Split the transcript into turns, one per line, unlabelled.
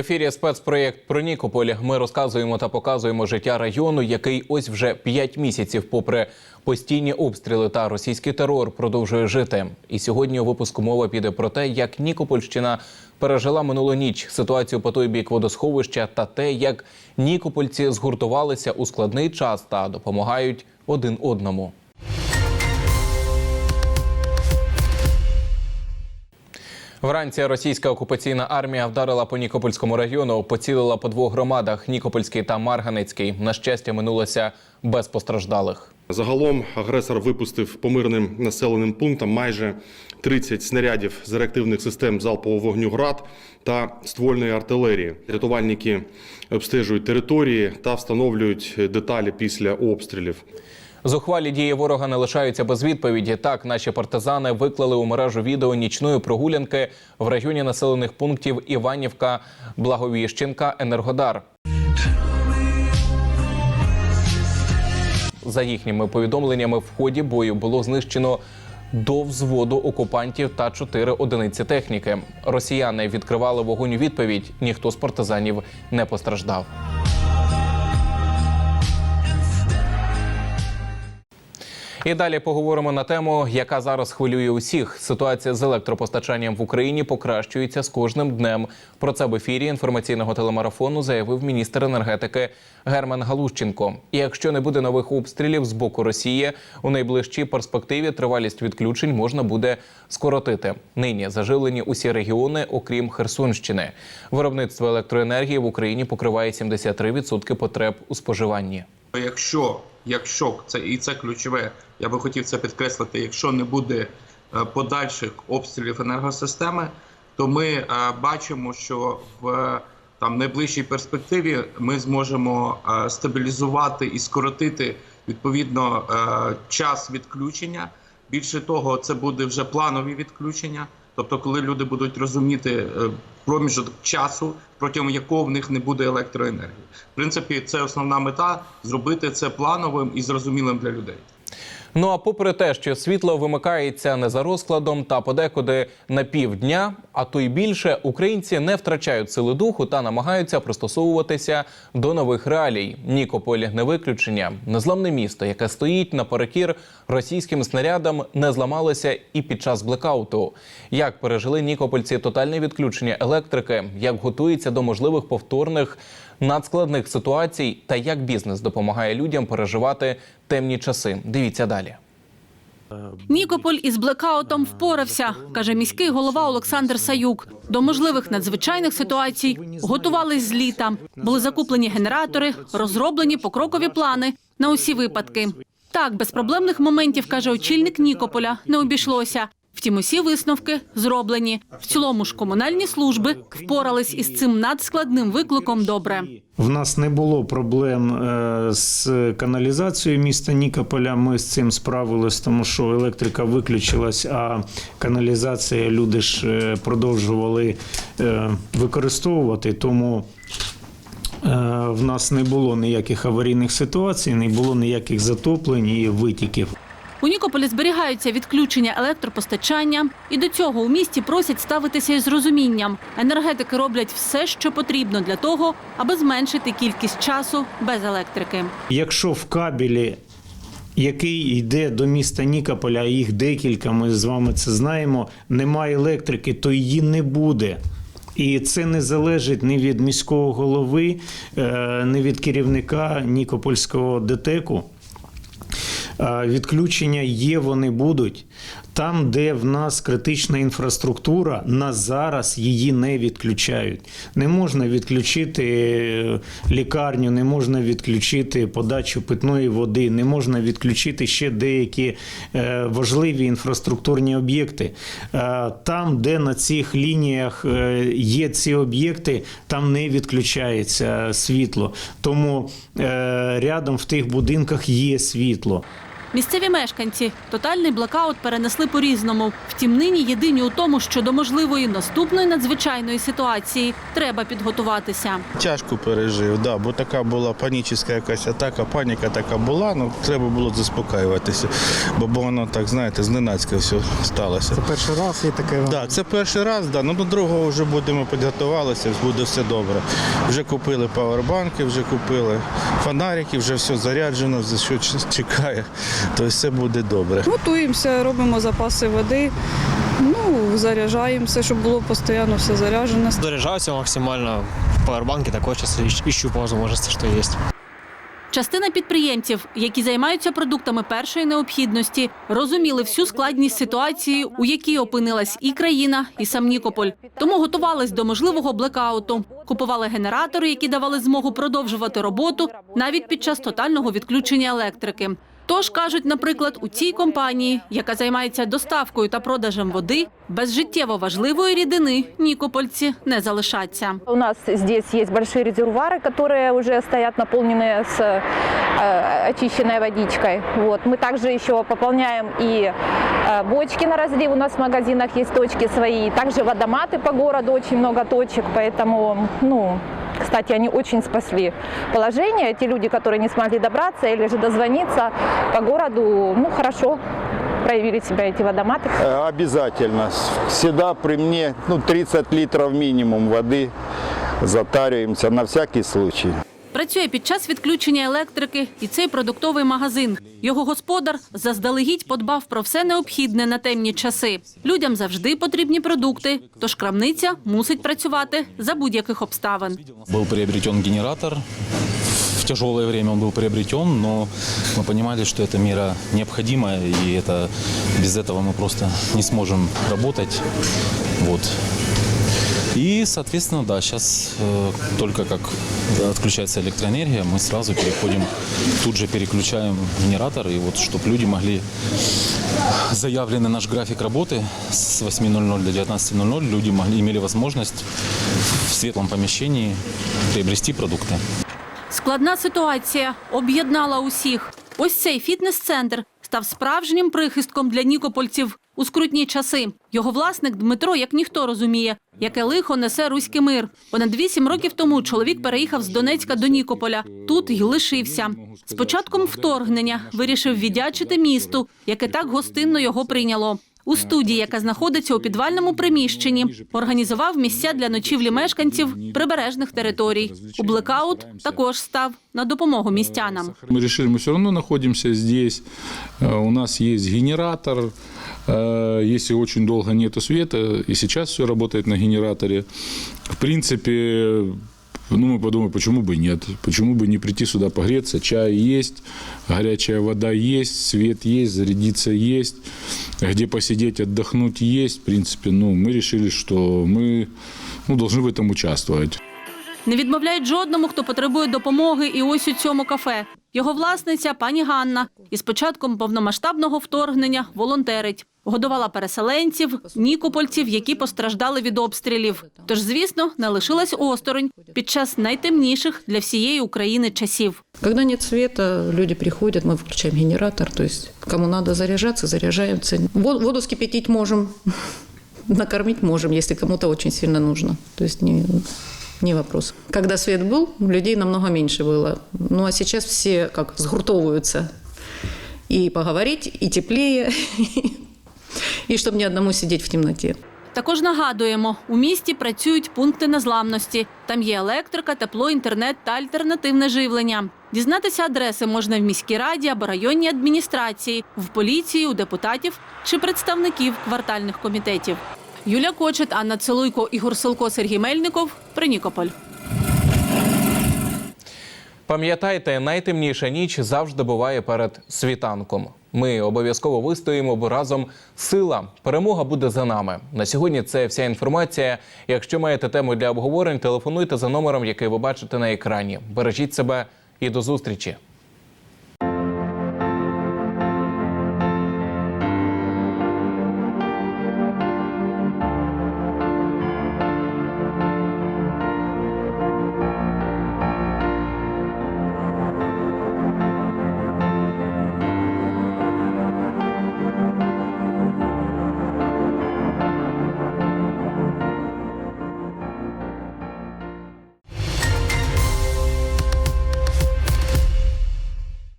ефірі спецпроєкт про Нікополь. Ми розказуємо та показуємо життя району, який ось вже 5 місяців, попри постійні обстріли та російський терор, продовжує жити. І сьогодні у випуску мова піде про те, як Нікопольщина пережила минулу ніч ситуацію по той бік водосховища та те, як нікопольці згуртувалися у складний час та допомагають один одному. Вранці російська окупаційна армія вдарила по Нікопольському району, поцілила по двох громадах Нікопольський та Марганецький. На щастя, минулося без постраждалих.
Загалом агресор випустив по мирним населеним пунктам майже 30 снарядів з реактивних систем залпового вогню ГРАД та ствольної артилерії. Рятувальники обстежують території та встановлюють деталі після обстрілів.
Зухвалі дії ворога не лишаються без відповіді. Так, наші партизани виклали у мережу відео нічної прогулянки в районі населених пунктів Іванівка, Благовіщенка, Енергодар. За їхніми повідомленнями, в ході бою було знищено до взводу окупантів та чотири одиниці техніки. Росіяни відкривали вогонь у відповідь. Ніхто з партизанів не постраждав. І далі поговоримо на тему, яка зараз хвилює усіх. Ситуація з електропостачанням в Україні покращується з кожним днем. Про це в ефірі інформаційного телемарафону заявив міністр енергетики Герман Галущенко. І якщо не буде нових обстрілів з боку Росії, у найближчій перспективі тривалість відключень можна буде скоротити. Нині заживлені усі регіони, окрім Херсонщини. Виробництво електроенергії в Україні покриває 73% потреб у споживанні.
Якщо, якщо це і це ключове, я би хотів це підкреслити. Якщо не буде е, подальших обстрілів енергосистеми, то ми е, бачимо, що в е, там найближчій перспективі ми зможемо стабілізувати і скоротити відповідно час відключення. Більше того, це буде вже планові відключення. Тобто, коли люди будуть розуміти проміжок часу, протягом якого в них не буде електроенергії, в принципі, це основна мета зробити це плановим і зрозумілим для людей.
Ну а попри те, що світло вимикається не за розкладом та подекуди на півдня, а то й більше, українці не втрачають сили духу та намагаються пристосовуватися до нових реалій. Нікополь не виключення. Незламне місто, яке стоїть наперекір російським снарядам, не зламалося і під час блекауту. Як пережили нікопольці тотальне відключення електрики, як готуються до можливих повторних надскладних ситуацій та як бізнес допомагає людям переживати темні часи. Дивіться далі.
Нікополь із блекаутом впорався, каже міський голова Олександр Саюк. До можливих надзвичайних ситуацій готувались з літа. Були закуплені генератори, розроблені покрокові плани на усі випадки. Так, без проблемних моментів, каже очільник Нікополя, не обійшлося. Втім, усі висновки зроблені. В цілому ж комунальні служби впорались із цим надскладним викликом добре.
В нас не було проблем е, з каналізацією міста Нікополя. Ми з цим справились, тому що електрика виключилась, а каналізація люди ж е, продовжували е, використовувати. Тому в нас не було ніяких аварійних ситуацій, не було ніяких затоплень і витіків.
У Нікополі зберігаються відключення електропостачання, і до цього у місті просять ставитися із розумінням. Енергетики роблять все, що потрібно для того, аби зменшити кількість часу без електрики.
Якщо в кабелі, який йде до міста Нікополя, їх декілька, ми з вами це знаємо, немає електрики, то її не буде. І це не залежить ні від міського голови, е, ні від керівника Нікопольського ДТЕКу. Відключення є, вони будуть. Там, де в нас критична інфраструктура, на зараз її не відключають. Не можна відключити е, лікарню, не можна відключити подачу питної води, не можна відключити ще деякі е, важливі інфраструктурні об'єкти. Е, Там, де на цих лініях є ці об'єкти, там не відключається світло. Тому рядом в тих будинках є світло.
Місцеві мешканці тотальний блекаут перенесли по-різному. Втім, нині єдині у тому, що до можливої наступної надзвичайної ситуації треба підготуватися.
Тяжко пережив, да, бо така була панічна якась атака, паніка така була, ну треба було заспокоюватися, бо, бо воно так, знаєте, зненацька все сталося.
Це перший раз є таке.
Да, це перший раз, да, ну до другого вже будемо підготувалися, буде все добре. Вже купили павербанки, вже купили фонарики, вже все заряджено, за що чекає, то все буде добре.
Готуємося, робимо запаси води, ну, заряджаємося, щоб було постійно все заряджено.
Заряжаюся максимально. Пауэрбанки такой сейчас ищ- ищу по возможности, что есть.
Частина підприємців, які займаються продуктами першої необхідності, розуміли всю складність ситуації, у якій опинилась і країна, і сам Нікополь. Тому готувались до можливого блекауту. Купували генератори, які давали змогу продовжувати роботу навіть під час тотального відключення електрики. Тож кажуть, наприклад, у цій компанії, яка займається доставкою та продажем води, без життєво важливої рідини нікопольці не залишаться.
У нас здесь есть большие резервуары, которые уже стоят наполненные с э, очищенной водичкой. Вот. Мы также еще пополняем и э, бочки на разлив. У нас в магазинах есть точки свои. Также водоматы по городу, очень много точек. Поэтому, ну, кстати, они очень спасли положение. Те люди, которые не смогли добраться или же дозвониться по городу, ну, хорошо проявили себя эти водоматы.
Э, Обязательно. Всегда при мне ну, 30 литров минимум воды затариваемся на всякий случай.
Працює під час відключення електрики і цей продуктовий магазин. Його господар заздалегідь подбав про все необхідне на темні часи. Людям завжди потрібні продукти, тож крамниця мусить працювати за будь-яких обставин.
Был приобретен генератор. В тяжелое время он был приобретен, но мы понимали, что эта мера необходима, и это, без этого мы просто не сможем работать. Вот. И, соответственно, да, сейчас э, только как отключается электроэнергия, мы сразу переходим, тут же переключаем генератор, и вот чтобы люди могли заявленный наш график работы с 8.00 до 19.00, люди могли, имели возможность в светлом помещении приобрести продукты.
Складна ситуація об'єднала усіх. Ось цей фітнес-центр став справжнім прихистком для нікопольців у скрутні часи. Його власник Дмитро, як ніхто розуміє, яке лихо несе руський мир. Понад вісім років тому чоловік переїхав з Донецька до Нікополя. Тут й лишився. З початком вторгнення вирішив віддячити місту, яке так гостинно його прийняло. У студії, яка знаходиться у підвальному приміщенні, організував місця для ночівлі мешканців прибережних територій. У блекаут також став на допомогу містянам.
Мы решили, мы все равно находимся здесь. Э, У нас есть генератор. Э, Если очень долго нету света, и сейчас все работает на генераторе. В принципе, ну, мы подумали, почему бы нет? Почему бы не прийти сюда погреться? Чай есть, горячая вода есть, свет есть, зарядиться есть, где посидеть, отдохнуть есть. В принципе, ну, мы решили, что мы ну, должны в этом участвовать.
Не відмовляють жодному, хто потребує допомоги, і ось у цьому кафе. Його власниця пані Ганна із початком повномасштабного вторгнення волонтерить. Годувала переселенців, нікопольців, які постраждали від обстрілів. Тож, звісно, не лишилась осторонь під час найтемніших для всієї України часів.
Когда нет света, люди приходят, мы включаем генератор, то есть кому надо заряжаться, заряжаемся. Вод- Воду скипятить можем, накормить можем, если кому-то очень сильно нужно. То есть не, не вопрос. Когда свет был, людей намного меньше было. Ну а сейчас все как сгуртовываются. И поговорить, и теплее, и чтобы ни одному сидеть в темноте.
Також нагадуємо, у місті працюють пункти незламності. Там є електрика, тепло, інтернет та альтернативне живлення. Дізнатися адреси можна в міській раді або районній адміністрації, в поліції, у депутатів чи представників квартальних комітетів. Юля Кочет, Анна Целуйко, Ігор Силко, Сергій Мельников. Принікополь.
Пам'ятайте, найтемніша ніч завжди буває перед світанком. Ми обов'язково вистоїмо, бо разом сила. Перемога буде за нами. На сьогодні це вся інформація. Якщо маєте тему для обговорень, телефонуйте за номером, який ви бачите на екрані. Бережіть себе і до зустрічі.